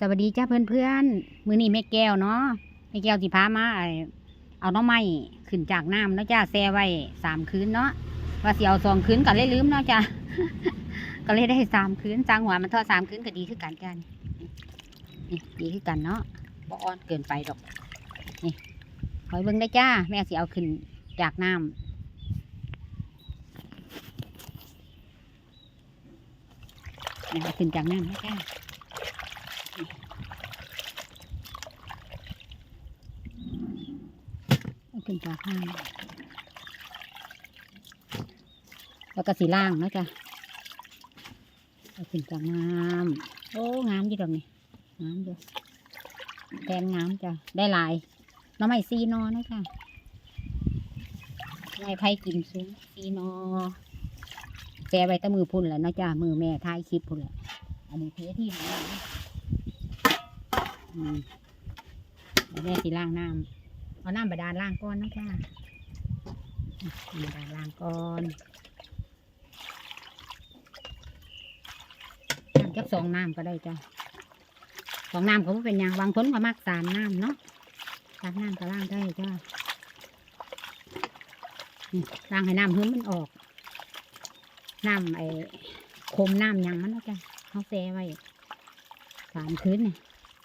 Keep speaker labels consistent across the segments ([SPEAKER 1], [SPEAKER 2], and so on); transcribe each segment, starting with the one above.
[SPEAKER 1] สวัสดีจ้าเพื่อนเพื่อนมือนี้แม่แก้วเนาะแม่แก้วสิพามาไอเอาน้องไม้ขึ้นจากน้ำเนาะจ้าแซ่ไว้สามคืนเนาะว่าเสิเอาสองคืนก็เลยลืมเนาะจ้าก็เลยได้สามคืนจางหัวมันทอดสามคืนก็ดีขึ้นกันจ้านี่นี่ดีขึ้นกันเนาะบ่อ่อนเกินไปดอกนี่คอยเบิ่งได้จ้า แม่สิเอาขึ้นจากน้ำขึ้นจากน้ำนะจ้า เอาขึ้นจากน้ำแล้วก็สีล่างนะจ๊ะเอาขึ้นจากน้ำโอ้งามดีดอกนี่งามเดียแทนงามจ้ะได้หลายน้องใหม่ซีนอนะจ๊ะไม้ไผ่กินซุ้งซีนอแปรไว้ตะมือพุ่นแหละเนะจ้ะมือแม่ท้ายคลิปพุ่นแหละอันนี้เทที่ไหนอืมแม่สีล่างน้ำ เอาน้ำบาดาลล้างก้อนนะจ้าน้ำบาดาลล้างก้อนน้ำจักสองน้ำก็ได้จ้าสองน้ำก็บ่เป็นอย่างบางคนก็มักสามน้ำเนาะสามน้ำก็ล้างได้จ้านี่ล้างให้น้ำหื้มมันออกน้ำไอ้คมน้ำยังมันนะจ้าเขาแซไว้สามคืนเนี่ย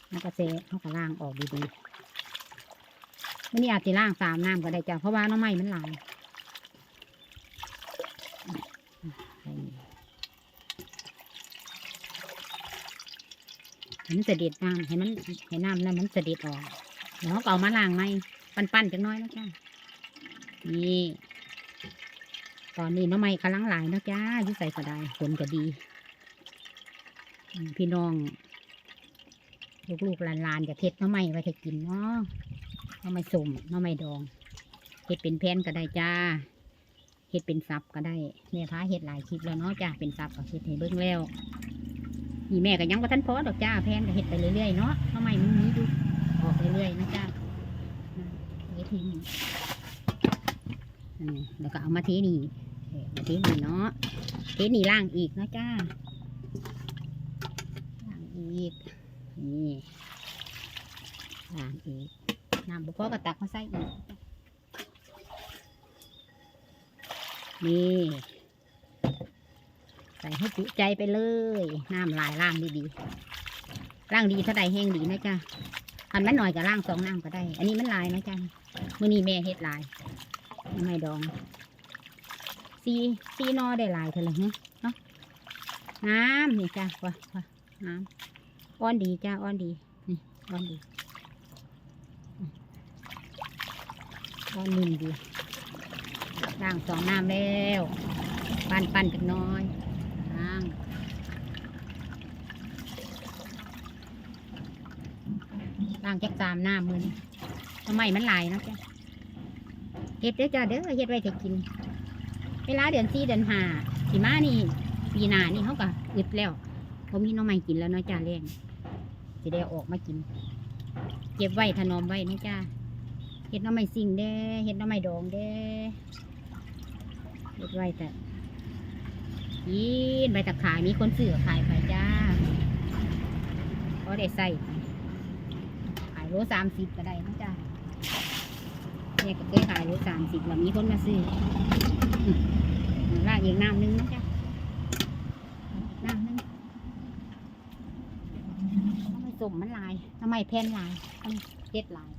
[SPEAKER 1] แล้วก็แซ่เขาก็ล้างออกดีๆ มันนี่อาจจะล่างสามน้ำก็ได้จ้ะเพราะว่าน้ำไม้มันหลายให้มันเสด็จน้ำให้มันให้น้ำนั้นมันเสด็จออกแล้วก็เอามาล้างไหมปั้นๆจังน้อยนะจ้ะนี่ตอนนี้น้ำไม้กำลังหลายนะจ้ายุ่ใส่ก็ได้ผลก็ดี พี่น้องลูกๆหลานๆจะเทศน้ำไม้ไว้ให้กินเนาะ น้ำไม้ส้มหน้ำไม้ดองเห็ดเป็นแผ่นก็ได้จ้าเห็ดเป็นซับก็ได้แม่พาเห็ดหลายคลิปแล้วเนาะจ้าเป็นซับก็เห็ดให้เบิ้งแล้วนี่แม่ก็ยังว่าท่านพอดอกจ้าแผ่นก็เห็ดไปเรื่อยๆเนาะหน้ำไม้มันมีดูออกเรื่อยๆนะจ้าเฮ็ดทิ้งอืมแล้วก็เอามาเทนี่มาเทนี่เนาะเทนี่ล่างอีกเนาะจ้าล่างอีกนี่ล่างอีก น้ำบุพอก็ตักมาใส่อีก นี่ ใส่ให้จุใจไปเลย น้ำลายล่างดีๆล่างดีเท่าใดแห้งดีนะจ๊ะอันมันหน่อยก็ล่างสองน้ำก็ได้ อันนี้มันลายนะจ๊ะมื่อนี้แม่เฮ็ดลายไม่ดองซีซีนอได้ลายเท่าไหร่เนาะน้ำนี่จ้ะว่ะว่ะน้ำอ้อนดีจ้าอ้อนดีนี่อ้อนดี ก็นิ่มดีล้างสองน้ำแล้วปั้นปั้นจักน้อยล้างล้างจักสามน้ำมือนี่ทำไมมันหลายเนะจ้ะเห็ดเด้อจ้าเด้อเห็ดไว้จะกิน เวลาเดือนสี่เดือนห้าสีมานี่ปีหน้านี่เขาก็อึดแล้วผมมีน้องใหม่กินแล้วเนาะจ้าแรงจะได้ออกมากิน เก็บไว้ถนอมไว้นะจ้า เห็ดน้ำไม้สิ่งเด้เห็ดน้ำไม้ดองเด้เห็ดไว้แต่ยินใบตะขายมีคนซื้อขายไปจ้าก็ได้ใส่ขายโลสามสิบก็ได้นะจ้าเนี่ยก็เคยขายโลสามสิบแล้วมีคนมาซื้อลากอีกน้ำหนึงนะจ้าน้ำหนึงน้ำไม้ส้มมันลายน้ำไม้แผ่นลายน้ำเจ็ดลาย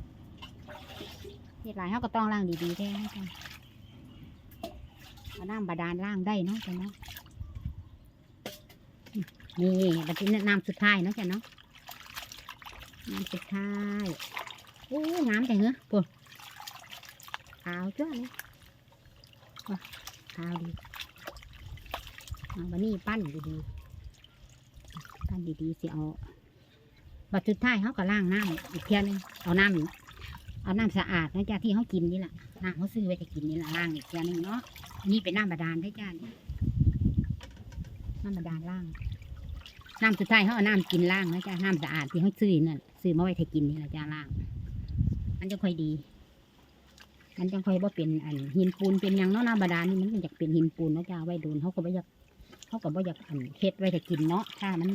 [SPEAKER 1] เฮ็ดหลายเขาก็ต้องล้างดีๆแท้ให้จ้ะเอาน้ำบาดาลล้างได้เนาะจ้ะเนาะนี่บัดนี้น้ำสุดท้ายเนาะจ้ะเนาะน้ำสุดท้ายโอ้งามแต่เหรอปุ๊บขาวจ้ะเลยว้าขาวดีเอาบันนี้ปั้นดีๆปั้นดีๆสิเอาบัดสุดท้ายเขาก็ล้างน้ำอีกเพียนึงเอาน้ำ เอาน้ำสะอาดนะจ้าที่เขากินนี่แหละน้ำเขาซื้อไว้จะกินนี่แหละล่างอีกอย่าหนึ่งเนาะอันนี่เป็นน้ำบาดาลได้จ้าน้ำบาดาลล่าง น้ำสุดท้ายเขาเอาน้ำกินล่างนะจ้าน้ำสะอาดที่เขาซื้อนั่นซื้อมาไว้จะกินนี่แหละจ้าล่าง มันจะค่อยดี มันจะค่อยว่าเป็นอันหินปูนเป็นยังเนาะน้ำบาดาลนี่มันอยากเป็นหินปูนนะจ้าไว้โดนเขาก็ไม่อยากเขาก็ไม่อยากอันเฮ็ดไว้จะกินเนาะถ้ามัน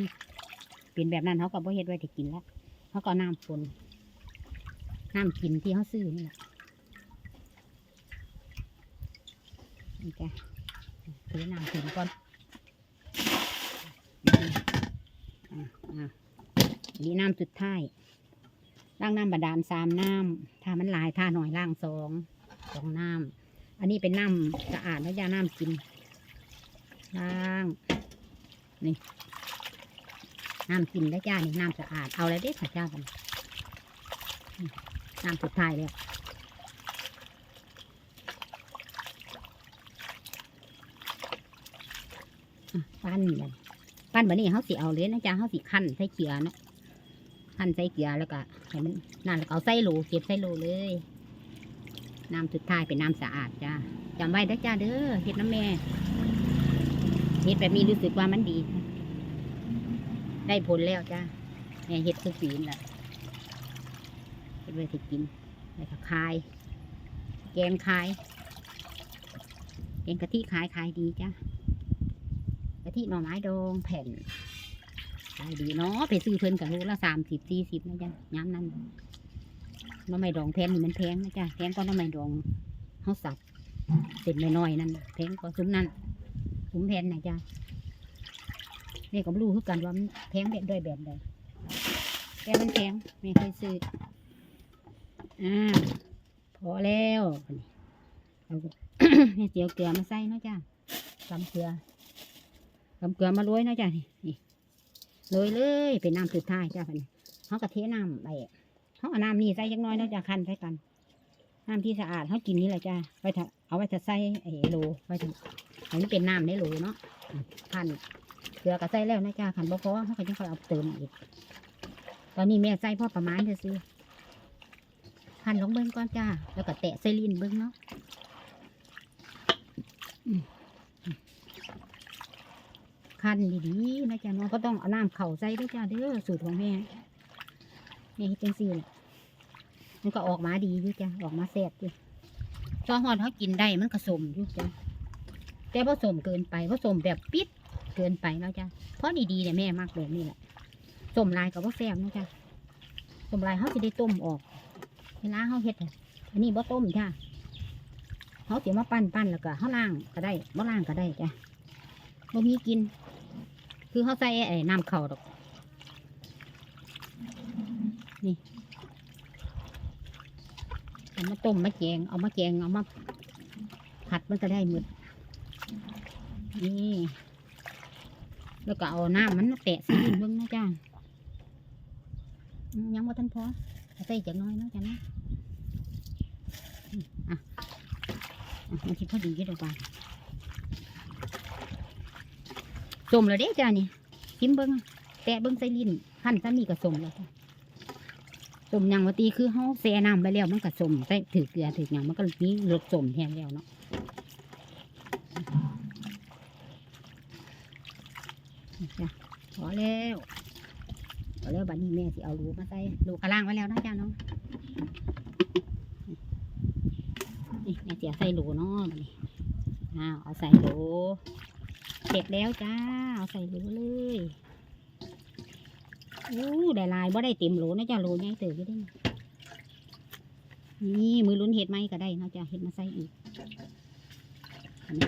[SPEAKER 1] เป็นแบบนั้นเขาก็บ่เฮ็ดไว้จะกินแล้วเขาก็น้ำฝน น้ำกินที่เขาซื้อนี่แหละนี่จ้ะถือน้ำฝนก่อนอะอะนี่น้ำสุดท้ายล้างน้ำบาดาลสามน้ำถ้ามันลายถ้าหน่อยล้างสองสองน้ำอันนี้เป็นน้ำสะอาดนะจ๊ะน้ำกินล้างนี่น้ำกินได้จ้านี่น้ำสะอาดเอาอะไรได้ค่ะจ้ากัน น้ำสุดท้ายแล้วปั้นเลยปั้นแบบนี้เขาสิเอาเลยนะจ้าเขาสิขั้นใส่เกลือเนาะขั้นใส่เกลือแล้วก็ให้มันนั่นแล้วก็เอาใส่โหลเก็บใส่โหลเลย น้ำสุดท้ายเป็นน้ำสะอาดจ้าจำไว้นะจ้าเด้อเฮ็ดน้ำแม่เฮ็ดแบบนี้รู้สึกว่ามันดี ได้ผลแล้วจ้าแม่เฮ็ดทุกปีนนแหละ เฮ็ดไว้ที่กินแล้วก็ขาย แกงขาย แกงกะทิขายขายดีจ้ากะทิหน่อไม้ดองแผ่นขายดีเนาะไปซื้อเพิ่นกับลูกละสามสิบสี่สิบนะจ้ะย้ำนั่นหน่อไม้ดองแพงนี่มันแพงนะจ้ะแพงก็หน่อไม้ดองเขาสับเสร็จน้อยๆนั่นแพงก็ซุ้มนั่นซุ้มแผ่นนะจ้ะแม่ก็รู้คือกันว่ามันแพงแบบด้วยแบบใดแต่มันแพงแม่เคยซื้อ อ่าพอแล้วเอาแม่เจียวเกลือมาใส่เนาะจ้ากำเกลือกำเกลือมาโรยเนาะจ้านี่โรยเลยเป็นน้ำสุดท้ายจ้าพันเขากระเทน้ำไปเขาเอาน้ำนี่ใส่ยักน้อยเนาะจ้าคันใส่กันน้ำที่สะอาดเขากินนี่แหละจ้าไว้ถ้าเอาไว้จะใส่ไอ้โหลไว้ถ้าอันนี้เป็นน้ำในโหลเนาะคันเกลือก็ใส่แล้วนะจ้าขันบ่พอเขาก็จะคอยเอาเติมอีกตอนนี้แม่ใส่พ่อประมาณเด้อซื้อ หั่นลงเบิ้งก่อนจ้า แล้วก็แตะใส่ลิ้นเบิ้งเนาะคันดีๆนะจ๊ะเน้องก็ต้องเอาน้ำเข่าใส่ด้วยจ้าเด้อสูตรของแม่แม่เฮ็ดจังซี่แหละมันก็ออกมาดีอยู่จ้ะออกมาแซ่บอยู่ซอฮอดเขากินได้มันก็สมอยู่จ้ะแต่ผสมเกินไปผสมแบบปิดเกินไปแล้วจ้ะเพราะดีๆเนี่ยแม่มากแบบนี้แหละต้มลายกับว่าแซ่บนะจ้ะต้มลายเขาจะได้ต้มออก เวลาเขาเฮ็ดอันนี้บ่ต้มจ้ะเขาเสียมาปั้นปั้นแล้วก็เขาล่างก็ได้บ่ล่างก็ได้จ้ะบ่มีกิน คือเขาใส่ไอ้น้ำเข่าดอกนี่เอามาต้มมาแกงเอามาแกงเอามาผัดมันก็ได้หมดนี่แล้วก็เอาน้ำมันมาแตะสีเบิ่งนะจ้ายังว่าท่านพอ ใส่จักหน้อยเนาะจ้ะนะอะมันคิดพอดีก็เดี๋ยวไปสมแล้วเด้จ้านี่ชิมเบิ้งแตะเบิ้งใส่ลิ้นขั้นซ้ำนี่ก็สมแล้วจ้ะสมยังว่าตีคือเขาแซ่น้ำไปแล้วมันก็สมใส่ถือเกลือถือหยังมันก็มีรสสมแทนแล้วเนาะจ้ะพอแล้ว พอแล้วบัดนี้แม่สิเอาลูกมาใส่ลูกกระล่างไว้แล้วนะจ้าเนาะนี่แม่เสียใส่โหลเนาะบัดนี้อ้าวเอาใส่โหลเสร็จแล้วจ้าเอาใส่โหลเลยอู้ได้หลายบ่ได้เต็มโหลนะจ้าโหลใหญ่เติบอยู่ด้นี่มือลุ้นเห็ดไหมก็ได้นะจ้าเห็ดมาใส่อีก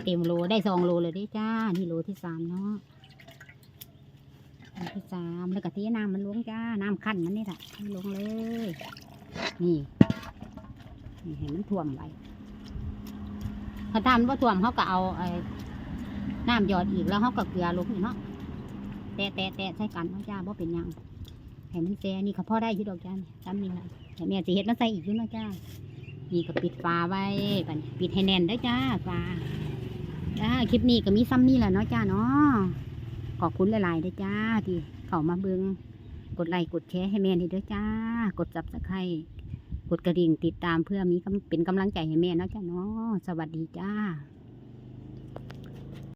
[SPEAKER 1] เต็มโหลได้สองโหลเลยเด้จ้า นี่โหลที่สามเนาะ อันที่สามแล้วก็ที่น้ำมันล้วงจ้า น้ำขั้นมันนี่แหละให้ลงเลย นี่ นี่ให้มันท่วมไว้ถ้าทำว่าท่วมเขาก็เอาไอ้น้ำหยอดอีกแล้วเขาก็เกลือลงนี่เนาะแตะแตะแตะใส่กันเนาจ้าบ่เป็นยังให้มันแซ่นี่ก็พอได้อยู่ดอกจ้าจำนี่แหละแต่แม่จะเฮ็ดมาใส่อีกยู่เนาะจ้านี่ก็ปิดฝาไว้บันปิดให้แน่นได้จ้าฝาจ้าคลิปนี้ก็มีซ้ำนี่แหละเนาะจ้าเนาะ ขอบคุณหลายๆด้วยจ้า ที่เข้ามาเบิงกดไลค์กดแชร์ให้แม่นี่ด้วยจ้า กดจับสไครกดกระดิ่งติดตามเพื่อมีกำเป็นกำลังใจให้แม่นะจ้าเนาะสวัสดีจ้า